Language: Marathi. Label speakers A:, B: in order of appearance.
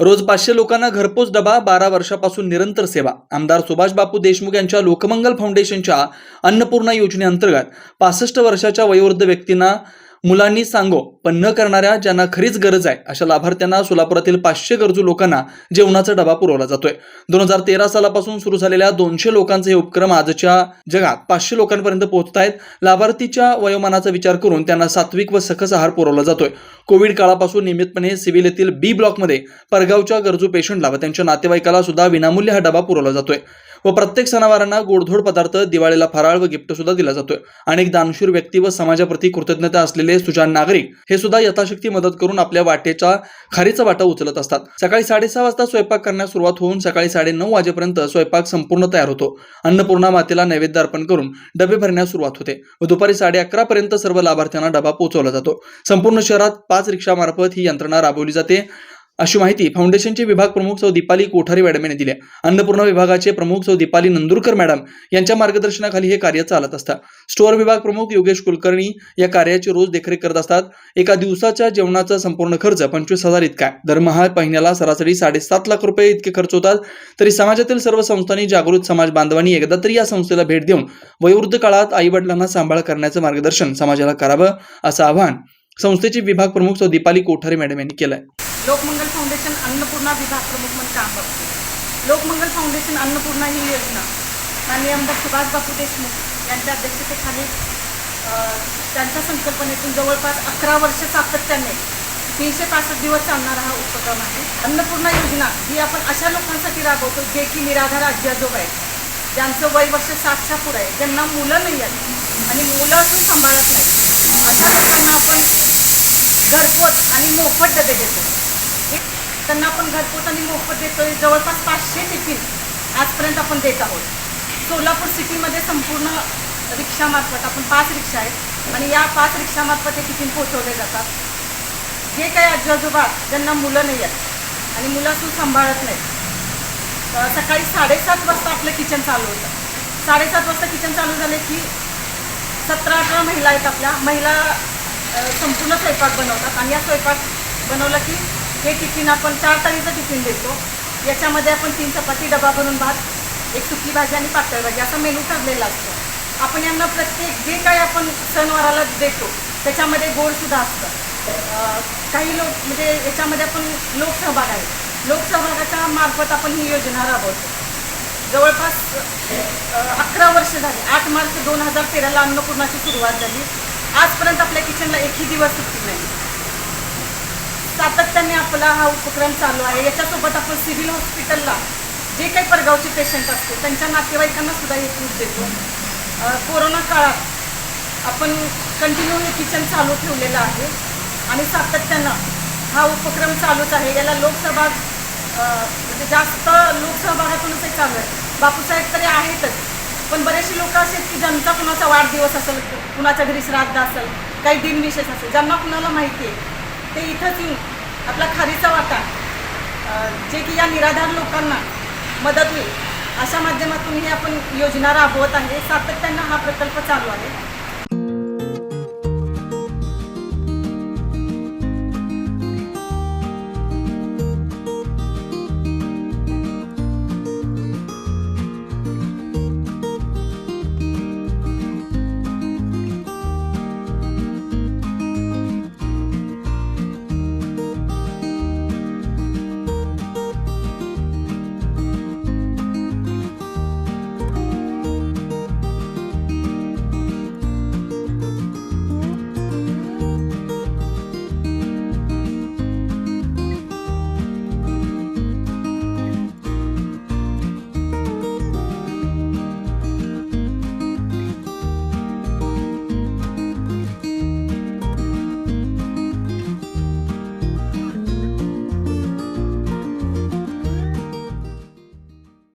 A: रोज पाचशे लोकांना घरपोच डबा बारा वर्षापासून निरंतर सेवा. आमदार सुभाष बापू देशमुख यांच्या लोकमंगल फाउंडेशनच्या अन्नपूर्णा योजनेअंतर्गत पासष्ट वर्षाच्या वयोवृद्ध व्यक्तींना मुलांनी सांगो पण न करणाऱ्या ज्यांना खरीच गरज आहे अशा लाभार्थ्यांना सोलापुरातील पाचशे गरजू लोकांना जेवणाचा डबा पुरवला जातोय. दोन हजार तेरा सालापासून सुरू झालेल्या दोनशे लोकांचे हे उपक्रम आजच्या जगात पाचशे लोकांपर्यंत पोहोचत आहेत लाभार्थीच्या वयोमानाचा विचार करून त्यांना सात्विक व सकस आहार पुरवला जातोय. कोविड काळापासून नियमितपणे सिव्हिल येथील बी ब्लॉकमध्ये परगावच्या गरजू पेशंटला व त्यांच्या नातेवाईकाला सुद्धा विनामूल्य हा डबा पुरवला जातोय. व प्रत्येक सणावारांना गोडधोड पदार्थ दिवाळीला फराळ व गिफ्ट सुद्धा दिला जातोय. अनेक दानशूर व्यक्ती व समाजाप्रती कृतज्ञता असलेले सुजान नागरिक हे सुद्धा यथाशक्ती मदत करून आपल्या वाटेचा खारीचा वाटा उचलत असतात. सकाळी साडेसहा वाजता स्वयंपाक करण्यास सुरुवात होऊन सकाळी साडेनऊ वाजेपर्यंत स्वयंपाक संपूर्ण तयार होतो. अन्नपूर्णा मातेला नैवेद्य अर्पण करून डबे भरण्यास सुरुवात होते व दुपारी साडे अकरा पर्यंत सर्व लाभार्थ्यांना डबा पोहोचवला जातो. संपूर्ण शहरात पाच रिक्षामार्फत ही यंत्रणा राबवली जाते. अशी माहिती फाउंडेशनचे विभाग प्रमुख सौ दीपाली कोठारी मॅडम यांनी दिली अन्नपूर्णा विभागाचे प्रमुख सौ दीपाली नंदुरकर मॅडम यांच्या मार्गदर्शनाखाली हे कार्य चालत असतात स्टोअर विभाग प्रमुख योगेश कुलकर्णी या कार्याची रोज देखरेख करत असतात. एका दिवसाच्या जेवणाचा संपूर्ण खर्च पंचवीस हजार इतका आहे. दरमहा महिन्याला सरासरी साडेसात लाख रुपये इतके खर्च होतात. तरी समाजातील सर्व संस्थांनी जागृत समाज बांधवांनी एकदा तरी या संस्थेला भेट देऊन वयोवृद्ध काळात आई वडिलांना सांभाळ करण्याचं मार्गदर्शन समाजाला करावं असं आवाहन संस्थेचे विभाग प्रमुख सौ दीपाली कोठारे मॅडम यांनी केलं आहे
B: लोकमंगल फाउंडेशन अन्नपूर्णा विभाग प्रमुख म्हणून काम बघते लोकमंगल फाउंडेशन अन्नपूर्णा ही योजना माननीय आमदार सुभाष बापू देशमुख यांच्या अध्यक्षतेखाली त्यांच्या संकल्पनेतून जवळपास अकरा वर्ष सातत्याने तीनशे पासष्ट दिवस चालणारा हा उपक्रम आहे. अन्नपूर्णा योजना ही आपण अशा लोकांसाठी राबवतो जे की निराधार आजी आजोबा आहेत. ज्यांचं वय वर्ष सातच्या पुढं आहे. ज्यांना मुलं नाही आहेत आणि मुलं असून सांभाळत नाही अशा लोकांना आपण घरपोच आणि मोफत डबे देतो. त्यांना आपण घरपोच आणि मोफत देतोय. जवळपास पाचशे टिफिन आजपर्यंत आपण देत आहोत. सोलापूर सिटीमध्ये संपूर्ण रिक्षामार्फत आपण पाच रिक्षा आहेत आणि या पाच रिक्षामार्फत हे टिफिन पोहोचवले जातात. जे काही आजी आजोबा ज्यांना मुलं नाही आहेत आणि मुलं असून सांभाळत नाहीत सकाळी साडेसात वाजता आपलं किचन चालू होतं. साडेसात वाजता किचन चालू झाले की सतरा अठरा महिला आहेत आपल्या. महिला संपूर्ण स्वयंपाक बनवतात आणि या स्वयंपाक बनवला की हे टिफिन आपण चार थाळीचं टिफिन देतो. याच्यामध्ये आपण तीन चपाती डबा भरून भात एक सुकी भाजी आणि पातळ भाजी असा मेनू ठरलेला असतो. आपण यांना प्रत्येक जे काही आपण सणवाराला देतो त्याच्यामध्ये गोडसुद्धा असतं. काही लोक म्हणजे याच्यामध्ये आपण लोकसहभाग आहे. लोकसहभागाच्या मार्फत आपण ही योजना राबवतो. जवळपास अकरा वर्ष झाली आठ मार्च दोन हजार तेराला अन्नपूर्णाची सुरुवात झाली. आजपर्यंत आपल्या किचनला एकही दिवस सुट्टी नाही. सातत्याने आपला हा उपक्रम चालू आहे. याच्यासोबत आपण सिव्हिल हॉस्पिटलला जे काही परगावचे पेशंट असते त्यांच्या नातेवाईकांना सुद्धा हे फूड देतो. कोरोना काळात आपण कंटिन्यू हे किचन चालू ठेवलेलं आहे आणि सातत्यानं हा उपक्रम चालूच आहे. याला लोकसभा म्हणजे जास्त लोकसहभागातूनच हे चालू आहे. बापूसाहेब तरी आहेतच पण बरेचसे लोक असे आहेत की ज्यांचा कुणाचा वाढदिवस असेल कुणाच्या घरी श्राद्ध असेल काही दिनविशेष असेल ज्यांना कुणाला माहिती आहे ते इथंच येऊन आपला खारीचा वाटा जे की या निराधार लोकांना मदत होईल अशा माध्यमातून ही आपण योजना राबवत आहे. सातत्यानं हा प्रकल्प चालू आहे.